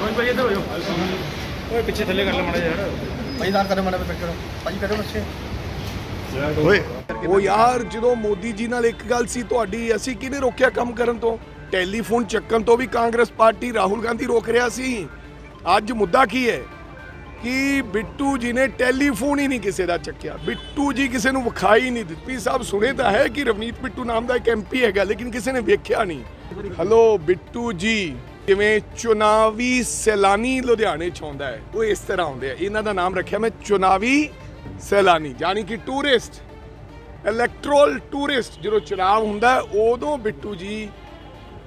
ਰੋਜ ਭਾਈ ਇੱਧਰ ਹੋ ਜਾਓ ਓਏ। ਪਿੱਛੇ ਥੱਲੇ ਕਰ ਲੈ ਮਾੜਾ ਯਾਰ ਭਾਈ ਦਾਰ ਕਰੇ ਮੜੇ ਪੇ ਭਾਈ ਕਰੋ ਬੱਚੇ ਓਏ ਉਹ ਯਾਰ, ਜਦੋਂ ਮੋਦੀ ਜੀ ਨਾਲ ਇੱਕ ਗੱਲ ਸੀ ਤੁਹਾਡੀ, ਅਸੀਂ ਕਿਹਨੇ ਰੋਕਿਆ ਕੰਮ ਕਰਨ ਤੋਂ? ਟੈਲੀਫੋਨ ਚੱਕਣ ਤੋਂ ਵੀ ਕਾਂਗਰਸ ਪਾਰਟੀ ਰਾਹੁਲ ਗਾਂਧੀ ਰੋਕ ਰਿਹਾ ਸੀ। ਅੱਜ ਮੁੱਦਾ ਕੀ ਹੈ? ਕਿ ਬਿੱਟੂ ਜੀ ਨੇ ਟੈਲੀਫੋਨ ਹੀ ਨਹੀਂ ਕਿਸੇ ਦਾ ਚੱਕਿਆ। ਬਿੱਟੂ ਜੀ ਕਿਸੇ ਨੂੰ ਵਿਖਾਈ ਨਹੀਂ ਦਿੱਤੀ। ਸਾਹਿਬ ਸੁਣੇ ਤਾਂ ਹੈ ਕਿ ਰਵਨੀਤ ਬਿੱਟੂ ਨਾਮ ਦਾ ਇੱਕ ਐਮਪੀ ਹੈਗਾ, ਲੇਕਿਨ ਕਿਸੇ ਨੇ ਵੇਖਿਆ ਨਹੀਂ। ਹਲੋ ਬਿੱਟੂ ਜੀ। ਜਿਵੇਂ ਚੁਣਾਵੀ ਸੈਲਾਨੀ ਲੁਧਿਆਣੇ ਚ ਆਉਂਦਾ ਹੈ, ਉਹ ਇਸ ਤਰ੍ਹਾਂ ਆਉਂਦੇ ਆ। ਇਹਨਾਂ ਦਾ ਨਾਮ ਰੱਖਿਆ ਮੈਂ ਚੁਣਾਵੀ ਸੈਲਾਨੀ, ਯਾਨੀ ਕਿ ਟੂਰਿਸਟ ਇਲੈਕਟਰਲ ਟੂਰਿਸਟ ਜਦੋਂ ਚੁਣਾਵ ਹੁੰਦਾ ਉਦੋਂ ਬਿੱਟੂ ਜੀ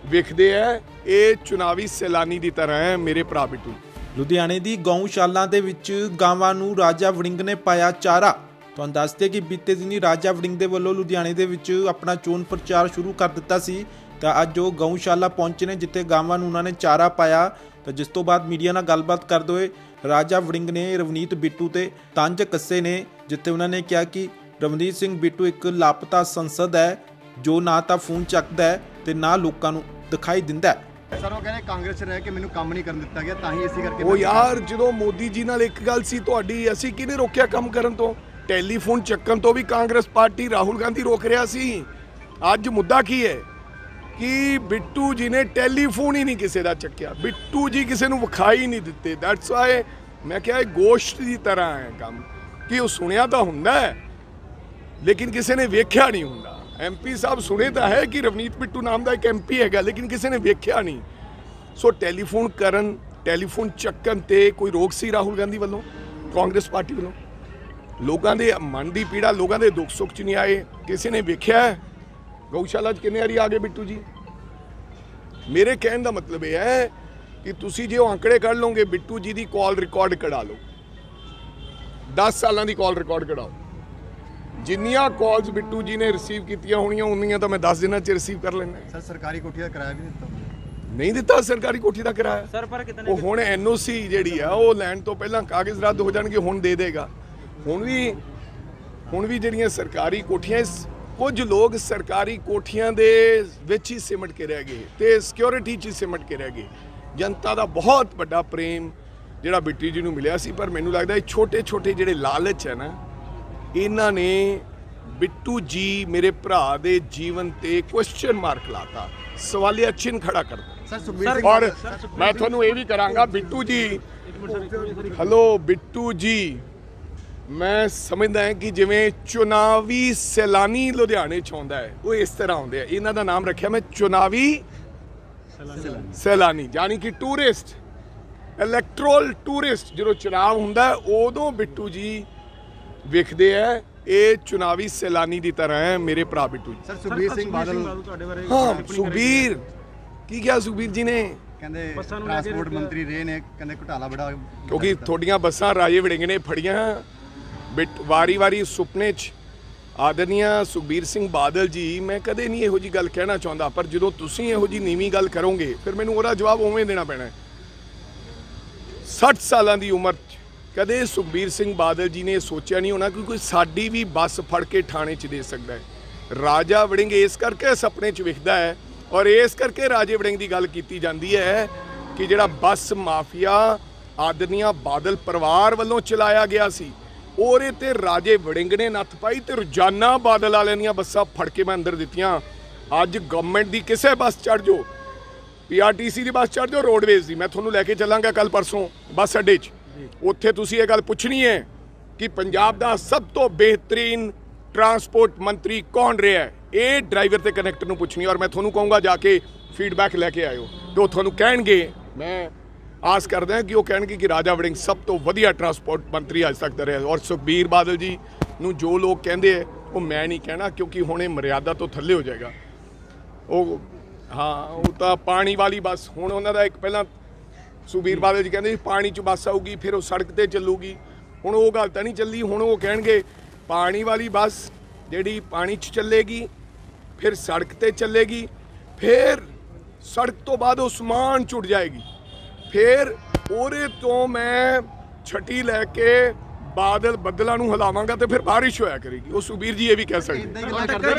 ਵਿਖਦੇ ਆ, ਇਹ ਚੁਣਾਵੀ ਸੈਲਾਨੀ ਦੀ ਤਰ੍ਹਾਂ ਹੈ, ਮੇਰੇ ਭਰਾ ਬਿੱਟੂ ਲੁਧਿਆਣੇ ਦੀ ਗਊਸ਼ਾਲਾ ਦੇ ਵਿੱਚ ਗਾਵਾਂ ਨੂੰ ਰਾਜਾ ਵੜਿੰਗ ਨੇ ਪਾਇਆ ਚਾਰਾ। ਤੁਹਾਨੂੰ ਦੱਸਦੇ ਕਿ ਬੀਤੇ ਦਿਨੀ ਰਾਜਾ ਵੜਿੰਗ ਦੇ ਵੱਲੋਂ ਲੁਧਿਆਣੇ ਦੇ ਵਿੱਚ ਆਪਣਾ ਚੋਣ ਪ੍ਰਚਾਰ ਸ਼ੁਰੂ ਕਰ ਦਿੱਤਾ ਸੀ। ਤਾਂ ਅੱਜ ਉਹ ਗਊਸ਼ਾਲਾ ਪਹੁੰਚੇ ਨੇ ਜਿੱਥੇ ਗਾਵਾਂ ਨੂੰ ਉਹਨਾਂ ਨੇ ਚਾਰਾ ਪਾਇਆ। ਤਾਂ ਜਿਸ ਤੋਂ ਬਾਅਦ ਮੀਡੀਆ ਨਾਲ ਗੱਲਬਾਤ ਕਰਦੇ ਹੋਏ ਰਾਜਾ ਵੜਿੰਗ ਨੇ ਰਵਨੀਤ ਬਿੱਟੂ ਤੇ ਤੰਜ ਕੱਸੇ ਨੇ ਜਿੱਥੇ ਉਹਨਾਂ ਨੇ ਕਿਹਾ ਕਿ ਰਵਨੀਤ ਸਿੰਘ ਬਿੱਟੂ ਇੱਕ ਲਾਪਤਾ ਸੰਸਦ ਹੈ ਜੋ ਨਾ ਤਾਂ ਫੋਨ ਚੱਕਦਾ ਹੈ ਤੇ ਨਾ ਲੋਕਾਂ ਨੂੰ ਦਿਖਾਈ ਦਿੰਦਾ ਹੈ। ਸਰ ਉਹ ਕਹਿੰਦੇ ਕਾਂਗਰਸ ਰਹਿ ਕੇ ਮੈਨੂੰ ਕੰਮ ਨਹੀਂ ਕਰਨ ਦਿੱਤਾ ਗਿਆ ਤਾਂ ਹੀ ਇਸੇ ਕਰਕੇ ਉਹ ਯਾਰ ਜਦੋਂ ਮੋਦੀ ਜੀ ਨਾਲ ਇੱਕ ਗੱਲ ਸੀ ਤੁਹਾਡੀ ਅਸੀਂ ਕਿਹਨੇ ਰੋਕਿਆ ਕੰਮ ਕਰਨ ਤੋਂ? ਟੈਲੀਫੋਨ ਚੱਕਣ ਤੋਂ ਵੀ ਕਾਂਗਰਸ ਪਾਰਟੀ ਰਾਹੁਲ ਗਾਂਧੀ ਰੋਕ ਰਿਹਾ ਸੀ। ਅੱਜ ਮੁੱਦਾ ਕੀ ਹੈ? ਕਿ ਬਿੱਟੂ ਜੀ ਨੇ ਟੈਲੀਫੋਨ ਹੀ ਨਹੀਂ ਕਿਸੇ ਦਾ ਚੱਕਿਆ। ਬਿੱਟੂ ਜੀ ਕਿਸੇ ਨੂੰ ਵਿਖਾਈ ਨਹੀਂ ਦਿੱਤੇ। ਦੈਟਸ ਵਾਈ ਮੈਂ ਕਿਹਾ ਇਹ ਗੋਸ਼ਟ ਦੀ ਤਰ੍ਹਾਂ ਹੈ ਕੰਮ। ਕਿ ਉਹ ਸੁਣਿਆ ਤਾਂ ਹੁੰਦਾ ਹੈ, ਲੇਕਿਨ ਕਿਸੇ ਨੇ ਵੇਖਿਆ ਨਹੀਂ ਹੁੰਦਾ। ਐਮਪੀ ਸਾਹਿਬ ਸੁਣੇ ਤਾਂ ਹੈ ਕਿ ਰਵਨੀਤ ਬਿੱਟੂ ਨਾਮ ਦਾ ਇੱਕ ਐਮਪੀ ਹੈਗਾ, ਲੇਕਿਨ ਕਿਸੇ ਨੇ ਵੇਖਿਆ ਨਹੀਂ। ਸੋ ਟੈਲੀਫੋਨ ਕਰਨ, ਟੈਲੀਫੋਨ ਚੱਕਣ ਤੇ ਕੋਈ ਰੋਕ ਸੀ ਰਾਹੁਲ ਗਾਂਧੀ ਵੱਲੋਂ, ਕਾਂਗਰਸ ਪਾਰਟੀ ਵੱਲੋਂ? ਲੋਕਾਂ ਦੇ ਮਨ ਦੀ ਪੀੜਾ, ਲੋਕਾਂ ਦੇ ਦੁੱਖ ਸੁੱਖ ਚ ਨਹੀਂ ਆਏ। ਕਿਸੇ ਨੇ ਵੇਖਿਆ ਗਊਸ਼ਾਲਾ ਚ ਕਿੰਨੇ ਵਾਰੀ ਆ ਗਏ ਬਿੱਟੂ ਜੀ? ਮੇਰੇ ਕਹਿਣ ਦਾ ਮਤਲਬ ਇਹ ਹੈ ਕਿ ਤੁਸੀਂ ਜੇ ਉਹ ਅੰਕੜੇ ਕੱਢ ਲਓਗੇ ਬਿੱਟੂ ਜੀ ਦੀ ਕਾਲ ਰਿਕਾਰਡ ਕਢਾ ਲਓ। 10 ਸਾਲਾਂ ਦੀ ਕਾਲ ਰਿਕਾਰਡ ਕਢਾਓ। ਜਿੰਨੀਆਂ ਕਾਲਸ ਬਿੱਟੂ ਜੀ ਨੇ ਰਿਸੀਵ ਕੀਤੀਆਂ ਹੋਣੀਆਂ ਉਨੀਆਂ ਤਾਂ ਮੈਂ 10 ਦਿਨਾਂ ਚ ਰਿਸੀਵ ਕਰ ਲੈਣਾ ਸਰ ਸਰਕਾਰੀ ਕੋਠੀ ਦਾ ਕਿਰਾਇਆ ਵੀ ਨਹੀਂ ਦਿੱਤਾ ਨਹੀਂ ਦਿੱਤਾ ਸਰਕਾਰੀ ਕੋਠੀ ਦਾ ਕਿਰਾਇਆ? ਸਰ ਪਰ ਕਿਤਨੇ ਉਹ ਹੁਣ ਐਨਓਸੀ ਜਿਹੜੀ ਆ ਉਹ ਲੈਣ ਤੋਂ ਪਹਿਲਾਂ ਕਾਗਜ਼ ਰੱਦ ਹੋ ਜਾਣਗੇ ਹੁਣ ਦੇ ਦੇਗਾ। ਹੁਣ ਵੀ ਹੁਣ ਵੀ ਜਿਹੜੀਆਂ ਸਰਕਾਰੀ ਕੋਠੀਆਂ ਇਸ- ਕੁਝ ਲੋਕ ਸਰਕਾਰੀ ਕੋਠੀਆਂ ਦੇ ਵਿੱਚ ਹੀ ਸਿਮਟ ਕੇ ਰਹਿ ਗਏ ਤੇ ਸਿਕਿਉਰਿਟੀ 'ਚ ਹੀ ਸਿਮਟ ਕੇ ਰਹਿ ਗਏ। ਜਨਤਾ ਦਾ ਬਹੁਤ ਵੱਡਾ ਪ੍ਰੇਮ ਜਿਹੜਾ ਬਿੱਟੀ ਜੀ ਨੂੰ ਮਿਲਿਆ ਸੀ ਪਰ ਮੈਨੂੰ ਲੱਗਦਾ ਇਹ ਛੋਟੇ ਛੋਟੇ ਜਿਹੜੇ ਲਾਲਚ ਹੈ ਨਾ ਇਹਨਾਂ ਨੇ ਬਿੱਟੂ ਜੀ ਮੇਰੇ ਭਰਾ ਦੇ ਜੀਵਨ ਤੇ ਕੁਐਸਚਨ ਮਾਰਕ ਲਾਤਾ। ਸਵਾਲੀਆ ਚਿੰਨ੍ਹ ਖੜਾ ਕਰਤਾ ਸਰ ਔਰ ਮੈਂ ਤੁਹਾਨੂੰ ਇਹ ਵੀ ਕਰਾਂਗਾ ਬਿੱਟੂ ਜੀ ਹਲੋ ਬਿੱਟੂ ਜੀ। ਮੈਂ ਸਮਝਦਾ ਹਾਂ ਕਿ ਜਿਵੇਂ ਚੁਣਾਵੀ ਸੈਲਾਨੀ ਲੁਧਿਆਣੇ ਚ ਆਉਂਦਾ ਹੈ ਉਹ ਇਸ ਤਰ੍ਹਾਂ ਆਉਂਦੇ ਆ। ਇਹਨਾਂ ਦਾ ਨਾਮ ਰੱਖਿਆ ਮੈਂ ਚੁਣਾਵੀ ਸੈਲਾਨੀ ਯਾਨੀ ਕਿ ਟੂਰਿਸਟ ਇਲੈਕਟਰਲ ਟੂਰਿਸਟ ਜਦੋਂ ਚੁਣਾਵ ਹੁੰਦਾ ਉਦੋਂ ਬਿੱਟੂ ਜੀ ਵਿਖਦੇ ਆ ਇਹ ਚੁਣਾਵੀ ਸੈਲਾਨੀ ਦੀ ਤਰ੍ਹਾਂ ਹੈ ਮੇਰੇ ਭਰਾ ਬਿੱਟੂ ਜੀ। ਸਰ ਸੁਖਬੀਰ ਸਿੰਘ ਬਾਦਲ ਤੁਹਾਡੇ ਬਾਰੇ ਹਾਂ ਸੁਖਬੀਰ ਕੀ ਕਿਹਾ ਸੁਖਬੀਰ ਜੀ ਨੇ? ਕਹਿੰਦੇ ਟਰਾਂਸਪੋਰਟ। ਮੰਤਰੀ ਰਹੇ ਨੇ ਕਹਿੰਦੇ ਘੁਟਾਲਾ ਬੜਾ ਕਿਉਂਕਿ ਤੁਹਾਡੀਆਂ ਬੱਸਾਂ ਰਾਜੇ ਵੜਿੰਗ ਨੇ ਫੜੀਆਂ ਬਿਟ ਵਾਰੀ-ਵਾਰੀ ਸੁਪਨੇ 'ਚ ਆਦਰਨੀਆ ਸੁਖਬੀਰ ਸਿੰਘ ਬਾਦਲ ਜੀ, ਮੈਂ ਕਦੇ ਨਹੀਂ ਇਹੋ ਜੀ ਗੱਲ ਕਹਿਣਾ ਚਾਹੁੰਦਾ, ਪਰ ਜਦੋਂ ਤੁਸੀਂ ਇਹੋ ਜੀ ਨੀਵੀਂ ਗੱਲ ਕਰੋਗੇ, ਫਿਰ ਮੈਨੂੰ ਉਹਦਾ ਜਵਾਬ ਉਵੇਂ ਦੇਣਾ ਪੈਣਾ ਹੈ। 60 ਸਾਲਾਂ ਦੀ ਉਮਰ 'ਚ ਕਦੇ ਸੁਖਬੀਰ ਸਿੰਘ ਬਾਦਲ ਜੀ ਨੇ ਇਹ ਸੋਚਿਆ ਨਹੀਂ ਹੋਣਾ ਕਿ ਕੋਈ ਸਾਡੀ ਵੀ ਬੱਸ ਫੜ ਕੇ ਥਾਣੇ 'ਚ ਦੇ ਸਕਦਾ ਹੈ। ਰਾਜਾ ਵੜਿੰਗ ਇਸ ਕਰਕੇ ਸੁਪਨੇ 'ਚ ਵਿਖਦਾ ਹੈ ਔਰ ਇਸ ਕਰਕੇ ਰਾਜੇ ਵੜਿੰਗ ਦੀ ਗੱਲ ਕੀਤੀ ਜਾਂਦੀ ਹੈ ਕਿ ਜਿਹੜਾ ਬੱਸ ਮਾਫੀਆ ਆਦਰਨੀਆ ਬਾਦਲ ਪਰਿਵਾਰ ਵੱਲੋਂ ਚਲਾਇਆ ਗਿਆ ਸੀ ਉਹਦੇ ਤੇ ਰਾਜੇ ਵੜਿੰਗ ਨੇ ਨੱਥ ਪਾਈ ਤੇ ਰੋਜ਼ਾਨਾ ਬਾਦਲ ਵਾਲਿਆਂ ਦੀਆਂ ਬੱਸਾਂ ਫੜ ਕੇ ਮੈਂ ਅੰਦਰ ਦਿੱਤੀਆਂ। ਅੱਜ ਗਵਰਨਮੈਂਟ ਦੀ ਕਿਸੇ ਬੱਸ ਚੜ ਜਾਓ। ਪੀਆਰਟੀਸੀ ਦੀ ਬੱਸ ਚੜ੍ਹ ਜਾਓ ਰੋਡਵੇਜ਼ ਦੀ। ਮੈਂ ਤੁਹਾਨੂੰ ਲੈ ਕੇ ਚੱਲਾਂਗਾ ਕੱਲ ਪਰਸੋਂ ਬੱਸ ਅੱਡੇ 'ਚ। ਉੱਥੇ ਤੁਸੀਂ ਇਹ ਗੱਲ ਪੁੱਛਣੀ ਹੈ ਕਿ ਪੰਜਾਬ ਦਾ ਸਭ ਤੋਂ ਬਿਹਤਰੀਨ ਟਰਾਂਸਪੋਰਟ ਮੰਤਰੀ ਕੌਣ ਰਿਹਾ ਹੈ? ਇਹ ਡਰਾਈਵਰ ਤੇ ਕਨੈਕਟਰ ਨੂੰ ਪੁੱਛਣੀ ਔਰ ਮੈਂ ਤੁਹਾਨੂੰ ਕਹੂੰਗਾ ਜਾ ਕੇ ਫੀਡਬੈਕ ਲੈ ਕੇ ਆਇਓ। ਤੇ ਉਹ ਤੁਹਾਨੂੰ ਕਹਿਣਗੇ, ਮੈਂ ਆਸ ਕਰਦੇ ਹਾਂ ਕਿ ਉਹ ਕਹਿਣਗੇ ਕਿ ਰਾਜਾ ਵੜਿੰਗ ਸਭ ਤੋਂ ਵਧੀਆ ਟਰਾਂਸਪੋਰਟ ਮੰਤਰੀ ਅੱਜ ਤੱਕ ਦਾ ਰਿਹਾ ਔਰ ਸੁਖਬੀਰ ਬਾਦਲ ਜੀ ਨੂੰ ਜੋ ਲੋਕ ਕਹਿੰਦੇ ਆ, ਉਹ ਮੈਂ ਨਹੀਂ ਕਹਿਣਾ, ਕਿਉਂਕਿ ਹੁਣ ਇਹ ਮਰਿਆਦਾ ਤੋਂ ਥੱਲੇ ਹੋ ਜਾਏਗਾ। ਉਹ, ਹਾਂ, ਉਹ ਤਾਂ ਪਾਣੀ ਵਾਲੀ ਬੱਸ, ਹੁਣ ਉਹਨਾਂ ਦਾ ਇੱਕ ਪਹਿਲਾਂ ਸੁਖਬੀਰ ਬਾਦਲ ਜੀ ਕਹਿੰਦੇ ਸੀ, ਪਾਣੀ 'ਚ ਬੱਸ ਆਊਗੀ, ਫਿਰ ਉਹ ਸੜਕ ਤੇ ਚੱਲੂਗੀ। ਹੁਣ ਉਹ ਗੱਲ ਤਾਂ ਨਹੀਂ ਚੱਲੀ, ਹੁਣ ਉਹ ਕਹਿਣਗੇ, ਪਾਣੀ ਵਾਲੀ ਬੱਸ ਜਿਹੜੀ ਪਾਣੀ 'ਚ ਚੱਲੇਗੀ, ਫਿਰ ਸੜਕ ਤੇ ਚੱਲੇਗੀ, ਫਿਰ ਸੜਕ ਤੋਂ ਬਾਅਦ ਉਹ ਸਮਾਨ ਛੁੱਟ ਜਾਏਗੀ। ਫਿਰ ਉਹਦੇ ਤੋਂ ਮੈਂ ਛਟੀ ਲੈ ਕੇ ਬਾਦਲ ਬੱਦਲਾਂ ਨੂੰ ਹਿਲਾਵਾਂਗਾ ਤੇ ਫਿਰ ਬਾਰਿਸ਼ ਹੋਇਆ ਕਰੇਗੀ। ਉਹ ਸੁਬੀਰ ਜੀ ਇਹ ਵੀ ਕਹਿ ਸਕਦੇ ਇਦਾਂ ਹੀ ਗੱਲਾਂ ਕਰਦੇ